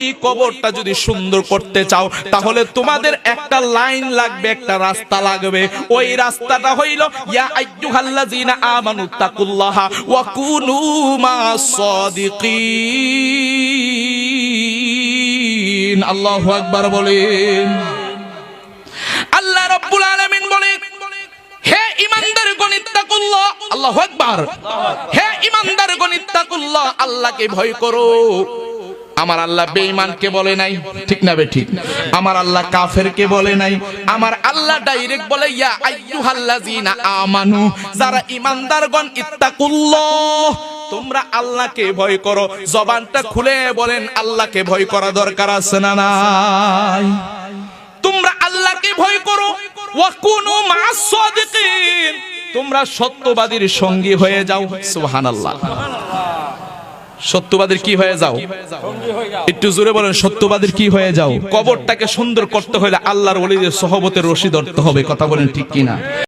ওই কবরটা যদি সুন্দর করতে চাও, তাহলে তোমাদের একটা লাইন লাগবে, একটা রাস্তা লাগবে। ওই রাস্তাটা হইল, ইয়া আইয়ুহাল্লাযিনা আমানু তাকুল্লাহা ওয়া কুনু মাস সাদিকিন। আল্লাহু আকবার বলেন। আল্লাহ রাব্বুল আলামিন বলেন, হে ইমানদার গণিত্তাকুল্লাহ আল্লাহু আকবার। হে ইমানদার গণিত্তাকুল্লাহ আল্লাহকে ভয় করো। আমার আল্লাহ বেঈমানকে বলে নাই। ঠিক না ঠিক? আমার আল্লাহ কাফেরকে বলে নাই। আমার আল্লাহ ডাইরেক্ট বলে, ইয়া আইয়ুহাল্লাযিনা আমানু, যারা ইমানদারগণ ইত্তাকুল্লাহ, তোমরা আল্লাহকে ভয় করো। জবানটা খুলে বলেন, আল্লাহকে ভয় করা দরকার আছে না নাই? তোমরা আল্লাহকে ভয় করো। ওয়াকুনু মা'আস সাদিকিন, তোমরা সত্যবাদীর সঙ্গী হয়ে যাও। সুবহানাল্লাহ সুবহানাল্লাহ। সত্যবাদীর কি হয়ে যাও? একটু জোরে বলেন, সত্যবাদের কি হয়ে যাও? কবরটাকে সুন্দর করতে হলে আল্লাহর ওলিদের সহবতের রশি ধরতে হবে, কথা বলেন ঠিক কিনা?